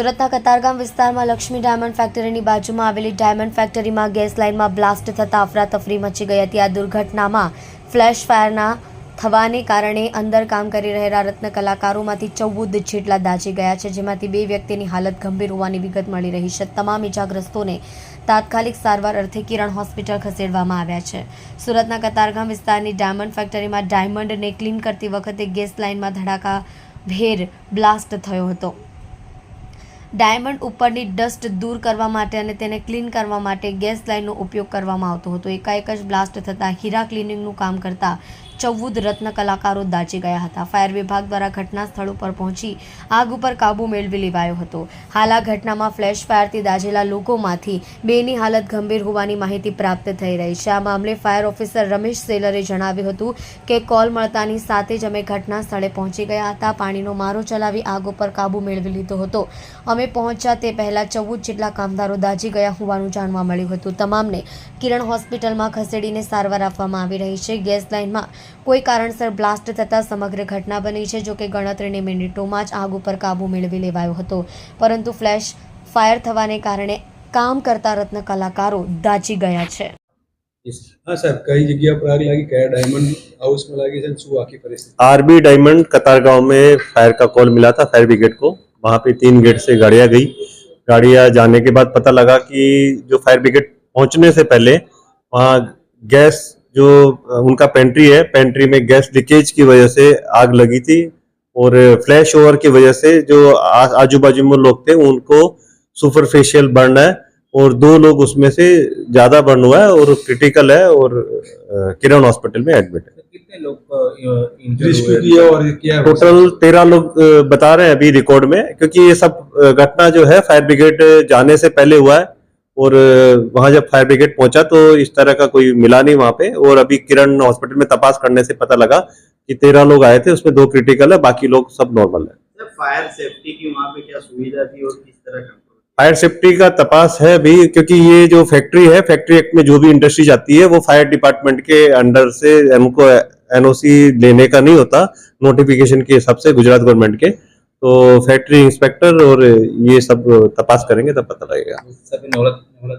સુરતના કતારગામ વિસ્તારમાં લક્ષ્મી ડાયમંડ ફેક્ટરીની બાજુમાં આવેલી ડાયમંડ ફેક્ટરીમાં ગેસ લાઇનમાં બ્લાસ્ટ થતાં અફરાતફરી મચી ગઈ હતી. આ દુર્ઘટનામાં ફ્લેશ ફાયરના થવાને કારણે અંદર કામ કરી રહેલા રત્ન કલાકારોમાંથી ચૌદ જેટલા દાઝી ગયા છે, જેમાંથી બે વ્યક્તિની હાલત ગંભીર હોવાની વિગત મળી રહી છે. તમામ ઇજાગ્રસ્તોને તાત્કાલિક સારવાર અર્થે કિરણ હોસ્પિટલ ખસેડવામાં આવ્યા છે. સુરતના કતારગામ વિસ્તારની ડાયમંડ ફેક્ટરીમાં ડાયમંડને ક્લીન કરતી વખતે ગેસ લાઇનમાં ધડાકા ભેર બ્લાસ્ટ થયો હતો. ડાયમંડ ઉપરની ડસ્ટ દૂર કરવા માટે અને તેને ક્લીન કરવા માટે ગેસ લાઇનનો ઉપયોગ કરવામાં આવતો હતો. એકાએક જ બ્લાસ્ટ થતાં હીરા ક્લિનિંગનું કામ કરતા ચૌદ રત્ન કલાકારો દાઝી ગયા હતા. ફાયર વિભાગ દ્વારા ઘટના સ્થળ ઉપર પહોંચી આગ ઉપર કાબુ મેળવી લેવાયો હતો. હાલ આ ઘટનામાં ફ્લેશ ફાયરથી દાઝેલા લોકોમાંથી બેની હાલત ગંભીર હોવાની માહિતી પ્રાપ્ત થઈ રહી છે. આ મામલે ફાયર ઓફિસર રમેશ સેલરે જણાવ્યું હતું કે કોલ મળતાની સાથે જ અમે ઘટના સ્થળે પહોંચી ગયા હતા. પાણીનો મારો ચલાવી આગ ઉપર કાબુ મેળવી લીધો હતો. અમે પહોંચ્યા તે પહેલાં ચૌદ જેટલા કામદારો દાઝી ગયા હોવાનું જાણવા મળ્યું હતું. તમામને કિરણ હોસ્પિટલમાં ખસેડીને સારવાર આપવામાં આવી રહી છે. ગેસ લાઇનમાં કોઈ કારણસર બ્લાસ્ટ થતાં સમગ્ર ઘટના બની છે જોકે ગણતરીની મિનિટોમાં જ આગ ઉપર કાબૂ મેળવી લેવાયો હતો પરંતુ ફ્લેશ ફાયર થવાને કારણે કામ કરતા રત્ન કલાકારો દાઝી ગયા છે હા સર કઈ જગ્યા પર આગ લાગી કયા ડાયમંડ હાઉસમાં લાગી છે અને શું આખી પરિસ્થિતિ आरबी डायमंड कतार गांव में फायर का कॉल मिला था फायर ब्रिगेड को वहां पे तीन गेट से गाड़ियां गई गाड़ियां जाने के बाद पता लगा कि जो फायर ब्रिगेड पहुंचने से पहले वहाँ गैस जो उनका पेंट्री है पेंट्री में गैस लीकेज की वजह से आग लगी थी और फ्लैश ओवर की वजह से जो आजू बाजू में लोग थे उनको सुपरफिशियल बर्न है और दो लोग उसमें से ज़्यादा बर्न हुआ है और क्रिटिकल है और किरण हॉस्पिटल में एडमिट है। कितने लोग है टोटल तेरह लोग बता रहे हैं अभी रिकॉर्ड में क्योंकि ये सब घटना जो है फायर ब्रिगेड जाने से पहले हुआ है। और वहाँ जब फायर ब्रिगेड पहुँचा तो इस तरह का कोई मिला नहीं वहाँ पे और अभी किरण हॉस्पिटल में तपास करने से पता लगा कि तेरह लोग आए थे उसमें दो क्रिटिकल है बाकी लोग सब नॉर्मल है। फायर सेफ्टी की वहाँ पे क्या सुविधा थी और किस तरह कंट्रोल फायर सेफ्टी का तपास है अभी क्योंकि ये जो फैक्ट्री है फैक्ट्री एक्ट में जो भी इंडस्ट्री जाती है वो फायर डिपार्टमेंट के अंडर से एनओसी लेने का नहीं होता नोटिफिकेशन के हिसाब से गुजरात गवर्नमेंट के। तो फैक्ट्री इंस्पेक्टर और ये सब तपास करेंगे तब पता लगेगा सभी नौलत नौलत